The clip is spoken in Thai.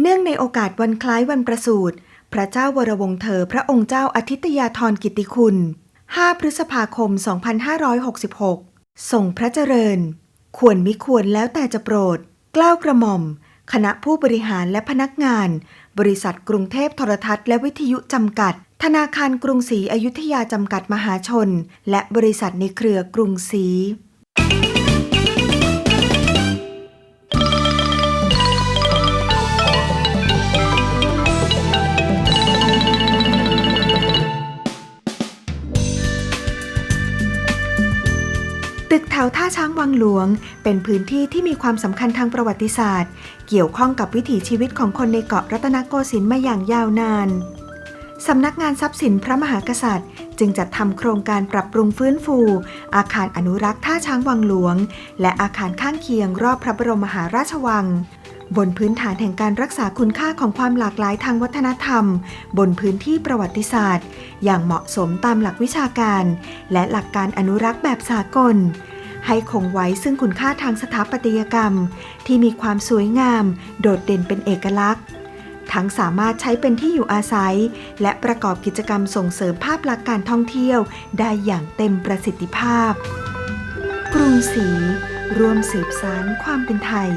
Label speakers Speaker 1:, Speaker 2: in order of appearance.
Speaker 1: เนื่องในโอกาสวันคล้ายวันประสูติพระเจ้าวรวงศ์เธอพระองค์เจ้าอาทิตยาธรกิติคุณ 5 พฤษภาคม 2566 ส่งพระเจริญ ควรมิควรแล้วแต่จะโปรด กล้าวกระหม่อม คณะผู้บริหารและพนักงาน บริษัทกรุงเทพโทรทัศน์และวิทยุจำกัด ธนาคารกรุงศรีอยุธยาจำกัดมหาชน และบริษัทในเครือกรุงศรี ตึกแถวท่าช้างวังหลวง เป็นพื้นที่ที่มีความสำคัญทางประวัติศาสตร์ เกี่ยวข้องกับวิถีชีวิตของคนในเกาะรัตนโกสินทร์มาอย่างยาวนานสำนักงานทรัพย์สินพระมหากษัตริย์ จึงจัดทำโครงการปรับปรุงฟื้นฟู อาคารอนุรักษ์ท่าช้างวังหลวง และอาคารข้างเคียงรอบพระบรมมหาราชวัง บนพื้นฐานแห่งการรักษาคุณค่าของความหลากหลายทางวัฒนธรรม บนพื้นที่ประวัติศาสตร์ อย่างเหมาะสมตามหลักวิชาการ และหลักการอนุรักษ์แบบสากล ให้คงไว้ซึ่งคุณค่าทางสถาปัตยกรรม ที่มีความสวยงาม โดดเด่นเป็นเอกลักษณ์ ทั้งสามารถใช้เป็นที่อยู่อาศัย และประกอบกิจกรรมส่งเสริมภาพลักษณ์การท่องเที่ยว ได้อย่างเต็มประสิทธิภาพ กรุงศรีร่วมสืบสานความเป็นไทย